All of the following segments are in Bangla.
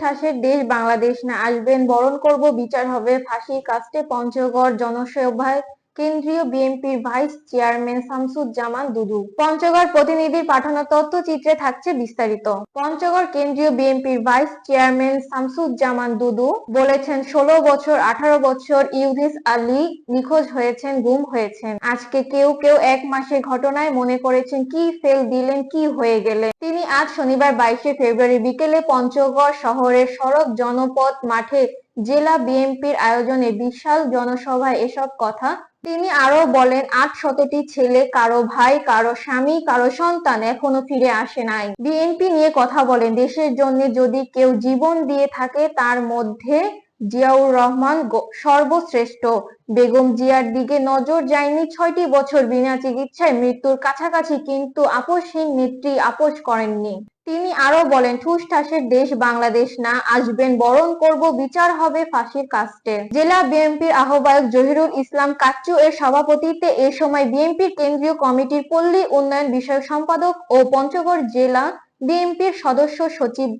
ঠাসের দেশ বাংলাদেশ না আসবেন বরণ করব বিচার হবে ফাঁসির কাস্তে পঞ্চগড় জনসভায় কেন্দ্রীয় বিএনপির ভাইস চেয়ারম্যান শামসুজ্জামান দুদু। পঞ্চগড় প্রতিনিধির পাঠানো তথ্যচিত্রে থাকছে বিস্তারিত। পঞ্চগড় কেন্দ্রীয় বিএনপির ভাইস চেয়ারম্যান শামসুজ্জামান দুদু বলেছেন, ষোলো বছর, আঠারো বছর ইউনিস আলী নিখোঁজ হয়েছেন, গুম হয়েছেন। আজকে কেউ কেউ এক মাসের ঘটনায় মনে করেছেন, কি ফেল দিলেন, কি হয়ে গেলে তিনি আজ শনিবার বাইশে ফেব্রুয়ারি বিকেলে পঞ্চগড় শহরের সড়ক জনপথ মাঠে জেলা বিএনপির আয়োজনে বিশাল জনসভায় এসব কথা তিনি আরও বলেন, আট শতটি ছেলে, কারও ভাই, কারও স্বামী, কারও সন্তান এখনও ফিরে আসে নাই। বিএনপি নিয়ে কথা বলেন, দেশের জন্য যদি কেউ জীবন দিয়ে থাকে, তার মধ্যে জিয়াউর রহমান সর্বশ্রেষ্ঠ। বেগম জিয়ার দিকে নজর যায়নি ছয়টি বছর বিনা চিকিৎসায়, মৃত্যুর কাছাকাছি, কিন্তু আপোষহীন নেত্রী আপোষ করেননি। তিনি আরও বলেন, ঠুস ঠাসের দেশ বাংলাদেশ না, আসবেন, বরণ করব, বিচার হবে ফাঁসির কাস্টে জেলা বিএনপির আহ্বায়ক জহিরুল ইসলাম কাচ্চু এর সভাপতিত্বে এ সময় বিএনপির কেন্দ্রীয় কমিটির পল্লী উন্নয়ন বিষয়ক সম্পাদক ও পঞ্চগড় জেলা বিএনপির সদস্য সচিব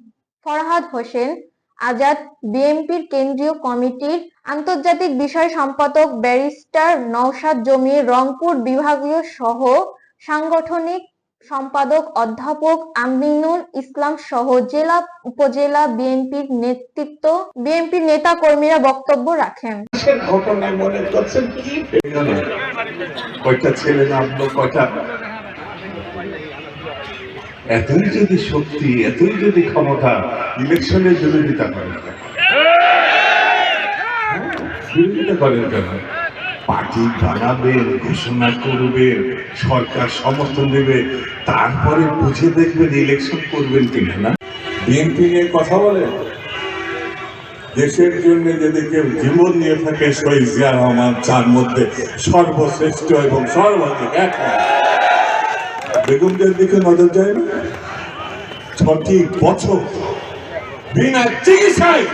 ফরহাদ হোসেন আজাদ, বিএনপির কেন্দ্রীয় কমিটির আন্তর্জাতিক বিষয় সম্পাদক ব্যারিস্টার নওশাদ জমির রংপুর বিভাগীয় সহ সাংগঠনিক সম্পাদক অধ্যাপক আমিনুল ইসলাম সহ জেলা উপজেলা বিএনপির নেতৃত্ব বিএনপির নেতা কর্মীরা বক্তব্য রাখেন। এতই যদি শক্তি এতই যদি ক্ষমতা ইলেকশনের বিরোধিতা? হ্যাঁ, বিরোধিতা করেন কেন? পার্টি বানাবেন ঘোষণা করবেন, সরকার সমর্থন দেবে, তারপরে বুঝে দেখবেন ইলেকশন করবেন কিনা, না? বিএনপি নিয়ে কথা বলেন দেশের জন্য যদি কেউ জীবন নিয়ে থাকে, শহীদ জিয়া রহমান, যার মধ্যে সর্বশ্রেষ্ঠ এবং সর্বাধিক এক বেগমদের দিকে নজর যায় না? ছটি বছর বিনা চিকিৎসায়